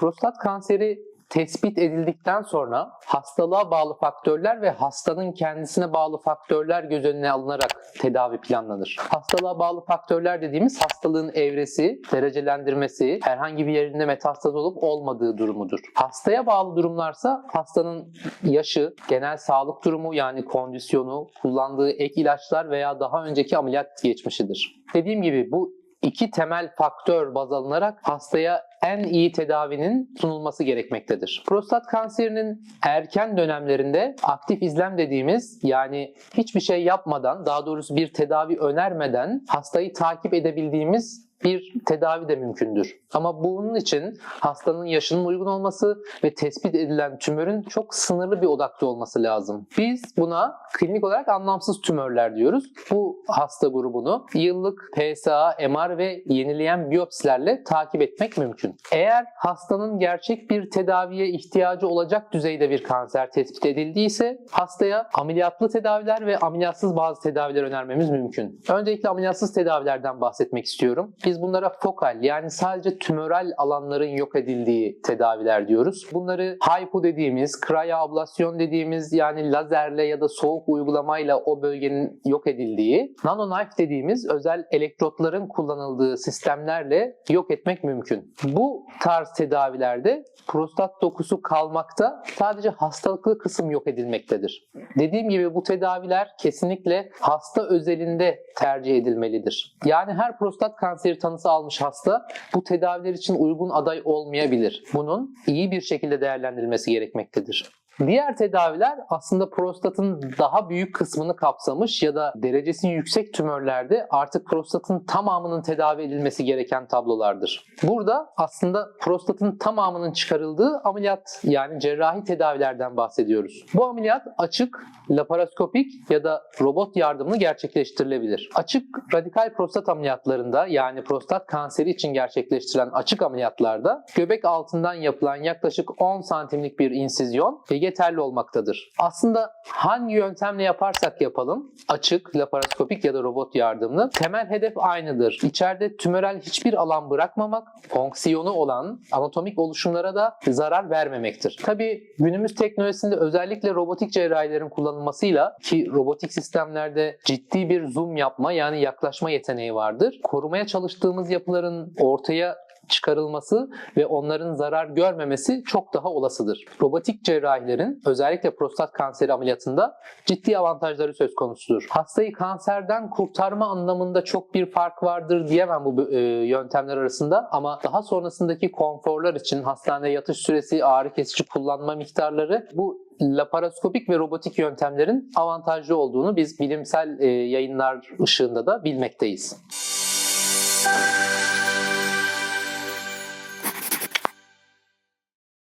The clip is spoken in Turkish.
Prostat kanseri tespit edildikten sonra hastalığa bağlı faktörler ve hastanın kendisine bağlı faktörler göz önüne alınarak tedavi planlanır. Hastalığa bağlı faktörler dediğimiz hastalığın evresi, derecelendirmesi, herhangi bir yerinde metastaz olup olmadığı durumudur. Hastaya bağlı durumlarsa hastanın yaşı, genel sağlık durumu yani kondisyonu, kullandığı ek ilaçlar veya daha önceki ameliyat geçmişidir. Dediğim gibi bu iki temel faktör baz alınarak hastaya en iyi tedavinin sunulması gerekmektedir. Prostat kanserinin erken dönemlerinde aktif izlem dediğimiz yani hiçbir şey yapmadan daha doğrusu bir tedavi önermeden hastayı takip edebildiğimiz bir tedavi de mümkündür. Ama bunun için hastanın yaşının uygun olması ve tespit edilen tümörün çok sınırlı bir odakta olması lazım. Biz buna klinik olarak anlamsız tümörler diyoruz. Bu hasta grubunu yıllık PSA, MR ve yenileyen biyopsilerle takip etmek mümkün. Eğer hastanın gerçek bir tedaviye ihtiyacı olacak düzeyde bir kanser tespit edildiyse hastaya ameliyatlı tedaviler ve ameliyatsız bazı tedaviler önermemiz mümkün. Öncelikle ameliyatsız tedavilerden bahsetmek istiyorum. Bunlara fokal yani sadece tümöral alanların yok edildiği tedaviler diyoruz. Bunları HIPO dediğimiz, kryoablasyon dediğimiz yani lazerle ya da soğuk uygulamayla o bölgenin yok edildiği, nanoknife dediğimiz özel elektrotların kullanıldığı sistemlerle yok etmek mümkün. Bu tarz tedavilerde prostat dokusu kalmakta sadece hastalıklı kısım yok edilmektedir. Dediğim gibi bu tedaviler kesinlikle hasta özelinde tercih edilmelidir. Yani her prostat kanseri tanısı almış hasta bu tedaviler için uygun aday olmayabilir. Bunun iyi bir şekilde değerlendirilmesi gerekmektedir. Diğer tedaviler aslında prostatın daha büyük kısmını kapsamış ya da derecesi yüksek tümörlerde artık prostatın tamamının tedavi edilmesi gereken tablolardır. Burada aslında prostatın tamamının çıkarıldığı ameliyat yani cerrahi tedavilerden bahsediyoruz. Bu ameliyat açık, laparoskopik ya da robot yardımlı gerçekleştirilebilir. Açık radikal prostat ameliyatlarında yani prostat kanseri için gerçekleştirilen açık ameliyatlarda göbek altından yapılan yaklaşık 10 santimlik bir insizyon ve yeterli olmaktadır. Aslında hangi yöntemle yaparsak yapalım, açık, laparoskopik ya da robot yardımlı, temel hedef aynıdır. İçeride tümörel hiçbir alan bırakmamak, fonksiyonu olan anatomik oluşumlara da zarar vermemektir. Tabii günümüz teknolojisinde özellikle robotik cerrahilerin kullanılmasıyla ki robotik sistemlerde ciddi bir zoom yapma yani yaklaşma yeteneği vardır. Korumaya çalıştığımız yapıların ortaya çıkarılması ve onların zarar görmemesi çok daha olasıdır. Robotik cerrahilerin özellikle prostat kanseri ameliyatında ciddi avantajları söz konusudur. Hastayı kanserden kurtarma anlamında çok bir fark vardır diyemem bu e, yöntemler arasında ama daha sonrasındaki konforlar için hastanede yatış süresi, ağrı kesici kullanma miktarları bu laparoskopik ve robotik yöntemlerin avantajlı olduğunu biz bilimsel e, yayınlar ışığında da bilmekteyiz.